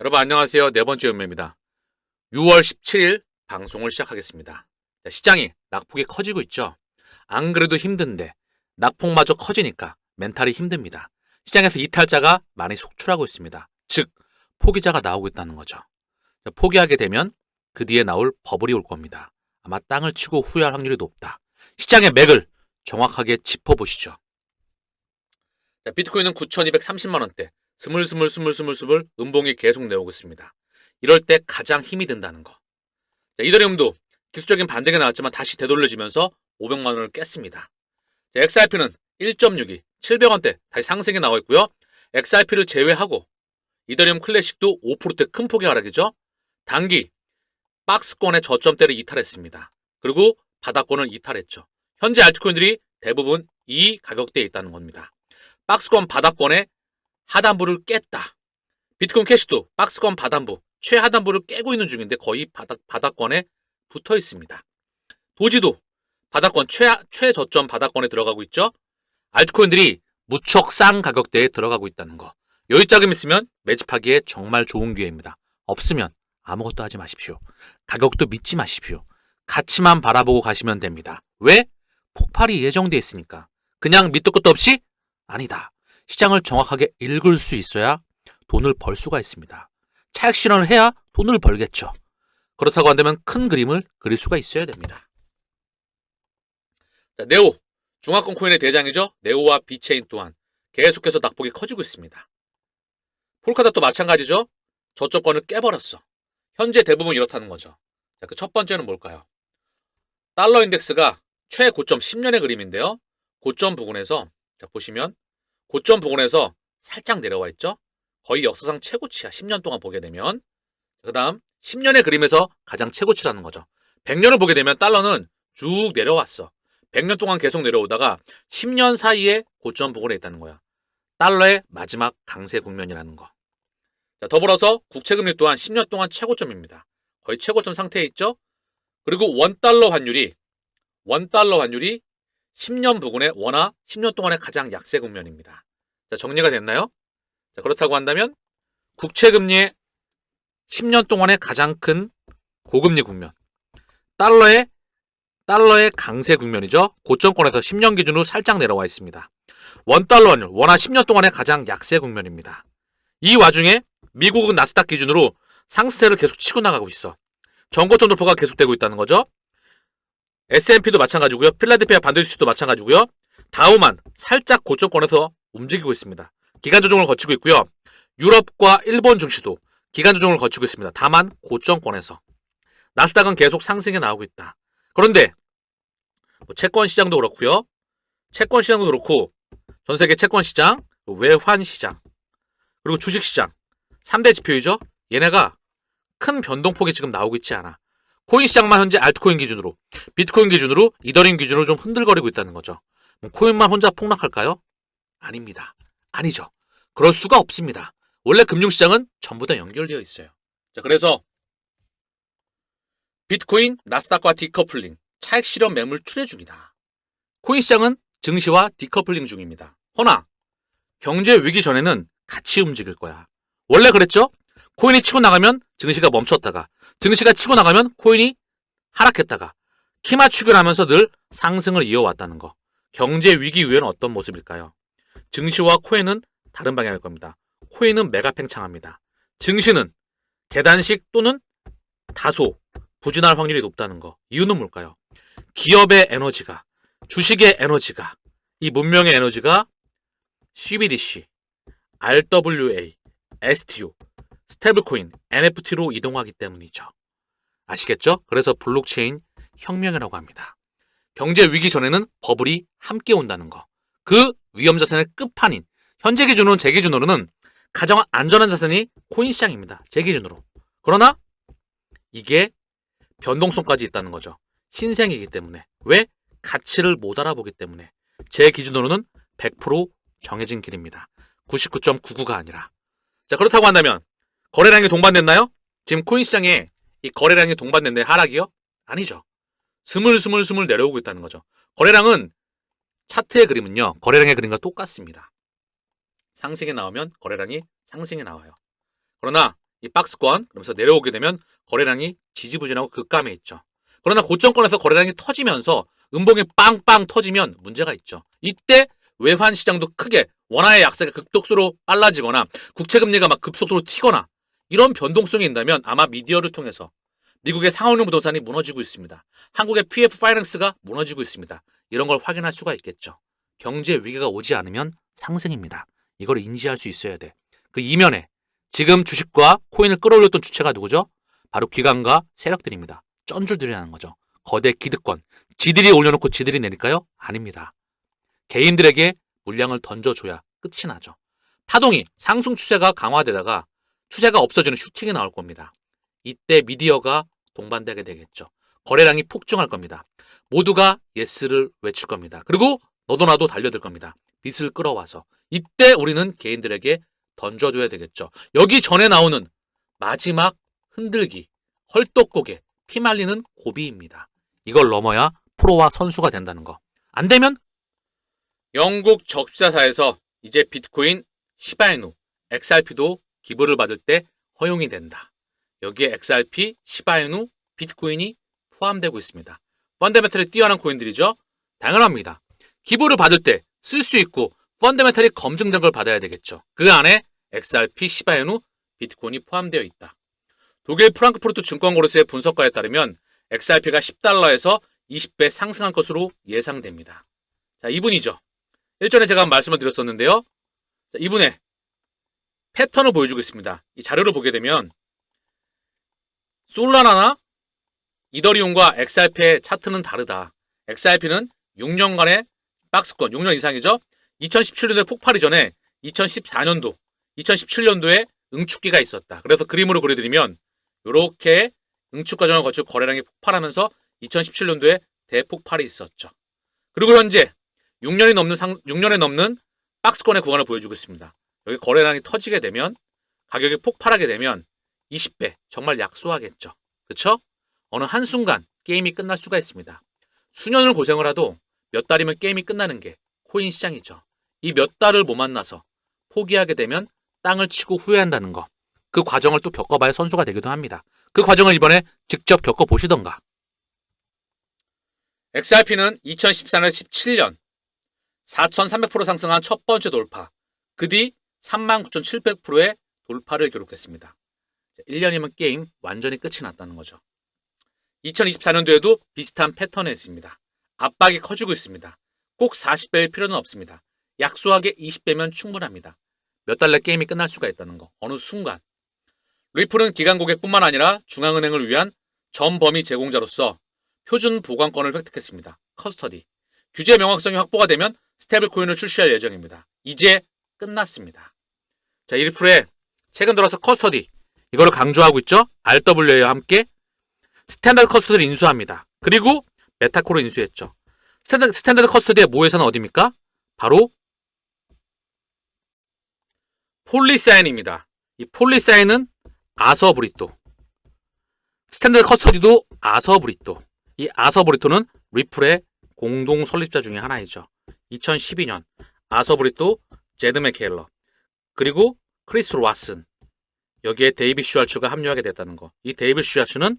여러분 안녕하세요. 네 번째 연매입니다. 6월 17일 방송을 시작하겠습니다. 자, 시장이 낙폭이 커지고 있죠. 안 그래도 힘든데 낙폭마저 커지니까 멘탈이 힘듭니다. 시장에서 이탈자가 많이 속출하고 있습니다. 즉 포기자가 나오고 있다는 거죠. 자, 포기하게 되면 그 뒤에 나올 버블이 올 겁니다. 아마 땅을 치고 후회할 확률이 높다. 시장의 맥을 정확하게 짚어보시죠. 자, 비트코인은 9,230만 원대, 스물스물 스물스물 스물 음봉이 계속 내오고 있습니다. 이럴 때 가장 힘이 든다는 거. 자, 이더리움도 기술적인 반등이 나왔지만 다시 되돌려지면서 500만 원을 깼습니다. 자, XRP는 1.62, 700원대 다시 상승이 나와 있고요. XRP를 제외하고 이더리움 클래식도 5%대 큰 폭의 하락이죠. 단기 박스권의 저점대를 이탈했습니다. 그리고 바닥권을 이탈했죠. 현재 알트코인들이 대부분 이 가격대에 있다는 겁니다. 박스권 바닥권의 하단부를 깼다. 비트코인 캐시도 박스권 바단부, 최하단부를 깨고 있는 중인데 거의 바닥, 바닥권에 붙어 있습니다. 도지도 바닥권 최, 최저점 바닥권에 들어가고 있죠. 알트코인들이 무척 싼 가격대에 들어가고 있다는 거. 여유 자금 있으면 매집하기에 정말 좋은 기회입니다. 없으면 아무것도 하지 마십시오. 가격도 믿지 마십시오. 가치만 바라보고 가시면 됩니다. 왜? 폭발이 예정돼 있으니까. 그냥 밑도 끝도 없이? 아니다. 시장을 정확하게 읽을 수 있어야 돈을 벌 수가 있습니다. 차익 실현을 해야 돈을 벌겠죠. 그렇다고 한다면 큰 그림을 그릴 수가 있어야 됩니다. 자, 네오. 중화권 코인의 대장이죠. 네오와 비체인 또한 계속해서 낙폭이 커지고 있습니다. 폴카닷도 마찬가지죠. 저점권을 깨버렸어. 현재 대부분 이렇다는 거죠. 자, 그첫 번째는 뭘까요? 달러 인덱스가 최고점 10년의 그림인데요. 고점 부근에서 자, 보시면 고점 부근에서 살짝 내려와 있죠. 거의 역사상 최고치야. 10년 동안 보게 되면. 그 다음 10년의 그림에서 가장 최고치라는 거죠. 100년을 보게 되면 달러는 쭉 내려왔어. 100년 동안 계속 내려오다가 10년 사이에 고점 부근에 있다는 거야. 달러의 마지막 강세 국면이라는 거. 자, 더불어서 국채금리 또한 10년 동안 최고점입니다. 거의 최고점 상태에 있죠. 그리고 원달러 환율이 원달러 환율이 10년 부근의 원화 10년 동안의 가장 약세 국면입니다. 자, 정리가 됐나요? 자, 그렇다고 한다면 국채 금리의 10년 동안의 가장 큰 고금리 국면. 달러의 달러의 강세 국면이죠. 고점권에서 10년 기준으로 살짝 내려와 있습니다. 원달러 환율, 원화 10년 동안의 가장 약세 국면입니다. 이 와중에 미국은 나스닥 기준으로 상승세를 계속 치고 나가고 있어. 전고점 돌파가 계속되고 있다는 거죠. S&P도 마찬가지고요. 필라델피아 반도체도 마찬가지고요. 다우만 살짝 고점권에서 움직이고 있습니다. 기간 조정을 거치고 있고요. 유럽과 일본 증시도 기간 조정을 거치고 있습니다. 다만 고점권에서 나스닥은 계속 상승해 나오고 있다. 그런데 뭐 채권 시장도 그렇고요. 채권 시장도 그렇고 전 세계 채권 시장, 외환 시장, 그리고 주식 시장 3대 지표이죠. 얘네가 큰 변동폭이 지금 나오고 있지 않아. 코인 시장만 현재 알트코인 기준으로, 비트코인 기준으로, 이더링 기준으로 좀 흔들거리고 있다는 거죠. 뭐 코인만 혼자 폭락할까요? 아닙니다. 아니죠. 그럴 수가 없습니다. 원래 금융시장은 전부 다 연결되어 있어요. 자, 그래서 비트코인, 나스닥과 디커플링, 차익 실현 매물 출회 중이다. 코인 시장은 증시와 디커플링 중입니다. 허나 경제 위기 전에는 같이 움직일 거야. 원래 그랬죠? 코인이 치고 나가면 증시가 멈췄다가 증시가 치고 나가면 코인이 하락했다가 키 맞추기를 하면서 늘 상승을 이어왔다는 거. 경제 위기 이후에는 어떤 모습일까요? 증시와 코인은 다른 방향일 겁니다. 코인은 매가 팽창합니다. 증시는 계단식 또는 다소 부진할 확률이 높다는 거. 이유는 뭘까요? 기업의 에너지가, 주식의 에너지가, 이 문명의 에너지가 CBDC, RWA, STO, 스테이블코인, NFT로 이동하기 때문이죠. 아시겠죠? 그래서 블록체인 혁명이라고 합니다. 경제 위기 전에는 버블이 함께 온다는 거. 그 위험 자산의 끝판인 현재 기준으로는 제 기준으로는 가장 안전한 자산이 코인 시장입니다. 제 기준으로. 그러나 이게 변동성까지 있다는 거죠. 신생이기 때문에. 왜? 가치를 못 알아보기 때문에. 제 기준으로는 100% 정해진 길입니다. 99.99가 아니라. 자, 그렇다고 한다면 거래량이 동반됐나요? 지금 코인 시장에 이 거래량이 동반됐는데 하락이요? 아니죠. 스물스물 스물 내려오고 있다는 거죠. 거래량은 차트의 그림은요. 거래량의 그림과 똑같습니다. 상승에 나오면 거래량이 상승에 나와요. 그러나 이 박스권 그러면서 내려오게 되면 거래량이 지지부진하고 급감해 있죠. 그러나 고점권에서 거래량이 터지면서 음봉이 빵빵 터지면 문제가 있죠. 이때 외환 시장도 크게 원화의 약세가 급속도로 빨라지거나 국채 금리가 막 급속도로 튀거나 이런 변동성이 있다면 아마 미디어를 통해서 미국의 상업용 부동산이 무너지고 있습니다. 한국의 PF 파이낸스가 무너지고 있습니다. 이런 걸 확인할 수가 있겠죠. 경제 위기가 오지 않으면 상승입니다. 이걸 인지할 수 있어야 돼. 그 이면에 지금 주식과 코인을 끌어올렸던 주체가 누구죠? 바로 기관과 세력들입니다. 쩐줄들이라는 거죠. 거대 기득권. 지들이 올려놓고 지들이 내릴까요? 아닙니다. 개인들에게 물량을 던져줘야 끝이 나죠. 파동이 상승 추세가 강화되다가 추세가 없어지는 슈팅이 나올 겁니다. 이때 미디어가 동반되게 되겠죠. 거래량이 폭증할 겁니다. 모두가 예스를 외칠 겁니다. 그리고 너도 나도 달려들 겁니다. 빚을 끌어와서 이때 우리는 개인들에게 던져줘야 되겠죠. 여기 전에 나오는 마지막 흔들기, 헐떡고개, 피말리는 고비입니다. 이걸 넘어야 프로와 선수가 된다는 거. 안 되면 영국 적자사에서 이제 비트코인, 시바이누, XRP도 기부를 받을 때 허용이 된다. 여기에 XRP, 시바이누, 비트코인이 포함되고 있습니다. 펀더멘털이 뛰어난 코인들이죠. 당연합니다. 기부를 받을 때 쓸 수 있고 펀더멘털이 검증된 걸 받아야 되겠죠. 그 안에 XRP, 시바이누, 비트코인이 포함되어 있다. 독일 프랑크푸르트 증권거래소의 분석가에 따르면 XRP가 10달러에서 20배 상승한 것으로 예상됩니다. 자, 이분이죠. 일전에 제가 말씀을 드렸었는데요. 자, 이분의 패턴을 보여주고 있습니다. 이 자료를 보게 되면 솔라나나 이더리움과 XRP의 차트는 다르다. XRP는 6년간의 박스권, 6년 이상이죠. 2017년도에 폭발이 전에 2014년도, 2017년도에 응축기가 있었다. 그래서 그림으로 그려드리면 이렇게 응축 과정을 거치고 거래량이 폭발하면서 2017년도에 대폭발이 있었죠. 그리고 현재 6년이 넘는 상, 6년에 넘는 박스권의 구간을 보여주고 있습니다. 여기 거래량이 터지게 되면 가격이 폭발하게 되면 20배 정말 약소하겠죠. 그렇죠? 어느 한순간 게임이 끝날 수가 있습니다. 수년을 고생을 해도 몇 달이면 게임이 끝나는 게 코인 시장이죠. 이 몇 달을 못 만나서 포기하게 되면 땅을 치고 후회한다는 거. 그 과정을 또 겪어봐야 선수가 되기도 합니다. 그 과정을 이번에 직접 겪어보시던가. XRP는 2014년 17년 4,300% 상승한 첫 번째 돌파. 그 뒤 39,700%의 돌파를 기록했습니다. 1년이면 게임 완전히 끝이 났다는 거죠. 2024년도에도 비슷한 패턴에 있습니다. 압박이 커지고 있습니다. 꼭 40배일 필요는 없습니다. 약소하게 20배면 충분합니다. 몇 달내 게임이 끝날 수가 있다는 거. 어느 순간. 리플은 기관 고객뿐만 아니라 중앙은행을 위한 전 범위 제공자로서 표준 보관권을 획득했습니다. 커스터디. 규제 명확성이 확보가 되면 스테이블 코인을 출시할 예정입니다. 이제 끝났습니다. 자, 리플의 최근 들어서 커스터디. 이거를 강조하고 있죠. RWA와 함께 스탠다드 커스터디를 인수합니다. 그리고 메타코를 인수했죠. 스탠다드, 스탠다드 커스터디의 모회사는 어디입니까? 바로 폴리사인입니다. 이 폴리사인은 아서 브리또. 스탠다드 커스터디도 아서 브리또. 이 아서 브리또는 리플의 공동 설립자 중에 하나이죠. 2012년 아서 브리또 제드 맥케일러 그리고 크리스 왓슨 여기에 데이비 슈알츠가 합류하게 됐다는 거. 이 데이비 슈알츠는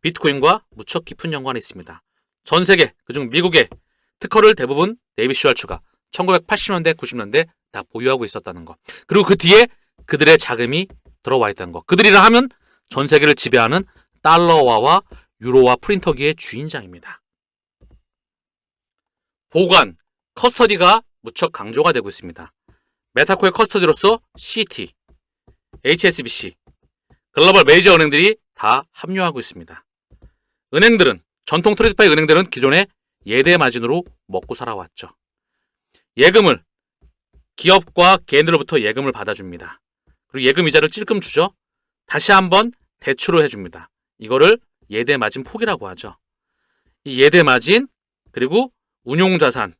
비트코인과 무척 깊은 연관이 있습니다. 전 세계, 그중 미국의 특허를 대부분 데이비 슈알츠가 1980년대, 90년대 다 보유하고 있었다는 거. 그리고 그 뒤에 그들의 자금이 들어와 있다는 거. 그들이라 하면 전 세계를 지배하는 달러화와 유로화 프린터기의 주인장입니다. 보관, 커스터디가 무척 강조가 되고 있습니다. 메타코의 커스터디로서 CT, HSBC, 글로벌 메이저 은행들이 다 합류하고 있습니다. 은행들은 전통 트레이드파이 은행들은 기존에 예대 마진으로 먹고 살아왔죠. 예금을 기업과 개인들로부터 예금을 받아줍니다. 그리고 예금 이자를 찔끔 주죠. 다시 한번 대출을 해줍니다. 이거를 예대 마진 폭이라고 하죠. 이 예대 마진 그리고 운용 자산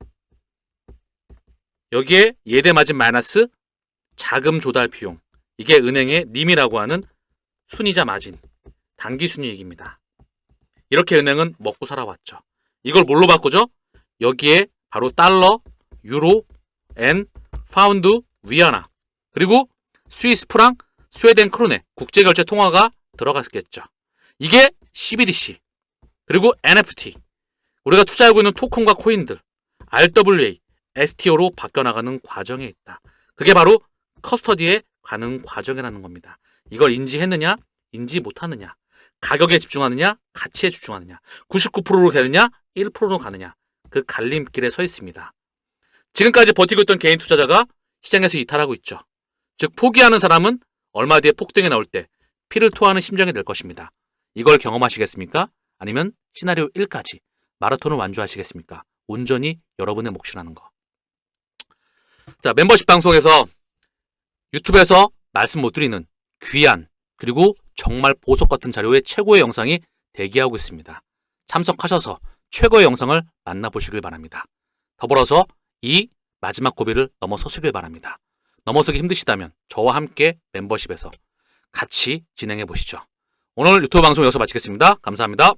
여기에 예대 마진 마이너스 자금 조달 비용 이게 은행의 님이라고 하는 순이자 마진 단기 순이익입니다. 이렇게 은행은 먹고 살아왔죠. 이걸 뭘로 바꾸죠? 여기에 바로 달러, 유로, 엔, 파운드, 위안화 그리고 스위스 프랑, 스웨덴 크로네 국제결제 통화가 들어갔겠죠. 이게 CBDC 그리고 NFT 우리가 투자하고 있는 토큰과 코인들 RWA, STO로 바뀌어나가는 과정에 있다. 그게 바로 커스터디에 가는 과정이라는 겁니다. 이걸 인지했느냐, 인지 못하느냐, 가격에 집중하느냐, 가치에 집중하느냐, 99%로 가느냐, 1%로 가느냐, 그 갈림길에 서 있습니다. 지금까지 버티고 있던 개인 투자자가 시장에서 이탈하고 있죠. 즉, 포기하는 사람은 얼마 뒤에 폭등이 나올 때 피를 토하는 심정이 될 것입니다. 이걸 경험하시겠습니까? 아니면 시나리오 1까지 마라톤을 완주하시겠습니까? 온전히 여러분의 몫이라는 거. 자, 멤버십 방송에서 유튜브에서 말씀 못 드리는 귀한 그리고 정말 보석 같은 자료의 최고의 영상이 대기하고 있습니다. 참석하셔서 최고의 영상을 만나보시길 바랍니다. 더불어서 이 마지막 고비를 넘어서시길 바랍니다. 넘어서기 힘드시다면 저와 함께 멤버십에서 같이 진행해 보시죠. 오늘 유튜브 방송 여기서 마치겠습니다. 감사합니다.